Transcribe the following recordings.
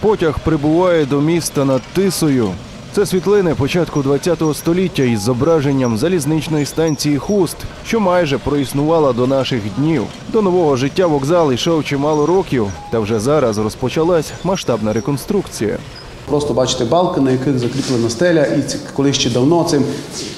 Потяг прибуває до міста над Тисою. Це світлини початку ХХ століття із зображенням залізничної станції Хуст, що майже проіснувала до наших днів. До нового життя вокзал йшов чимало років, та вже зараз розпочалась масштабна реконструкція. Просто бачите балки, на яких закріплена стеля, і коли ще давно цим,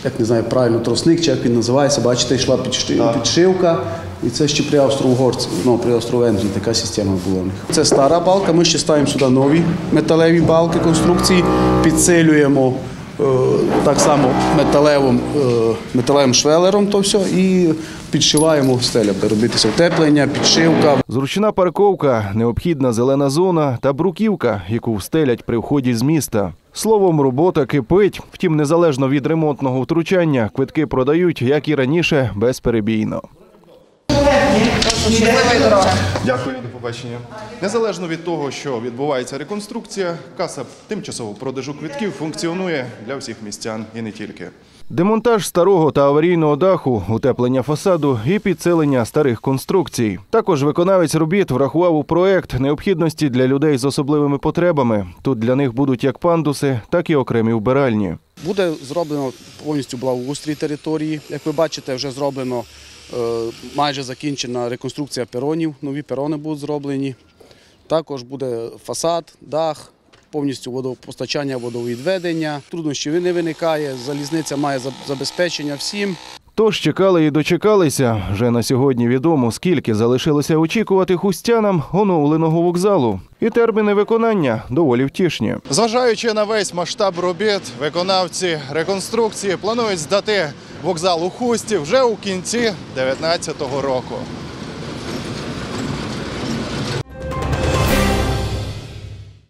як не знаю, правильно, тросник, чи як він називається, бачите, йшла підши- підшивка. І це ще при австро-угорці, ну, при австро-венгрії така система була в них. Це стара балка, ми ще ставимо сюди нові металеві балки конструкції, підсилюємо е, так само металевим, е, металевим швелером то все і підшиваємо стеля, робитися утеплення, підшивка. Зручна парковка, необхідна зелена зона та бруківка, яку встелять при вході з міста. Словом, робота кипить. Втім, незалежно від ремонтного втручання, квитки продають, як і раніше, безперебійно. Дякую, до побачення. Незалежно від того, що відбувається реконструкція, каса тимчасового продажу квитків функціонує для всіх містян і не тільки. Демонтаж старого та аварійного даху, утеплення фасаду і підсилення старих конструкцій. Також виконавець робіт врахував у проект необхідності для людей з особливими потребами. Тут для них будуть як пандуси, так і окремі вбиральні. Буде зроблено повністю благоустрій території. Як ви бачите, вже зроблено е, майже закінчена реконструкція перонів. Нові перони будуть зроблені. Також буде фасад, дах, повністю водопостачання, водовідведення. Труднощів не виникає. Залізниця має забезпечення всім. Тож чекали і дочекалися. Вже на сьогодні відомо, скільки залишилося очікувати хустянам оновленого вокзалу. І терміни виконання доволі втішні. Зважаючи на весь масштаб робіт, виконавці реконструкції планують здати вокзал у хусті вже у кінці 2019 року.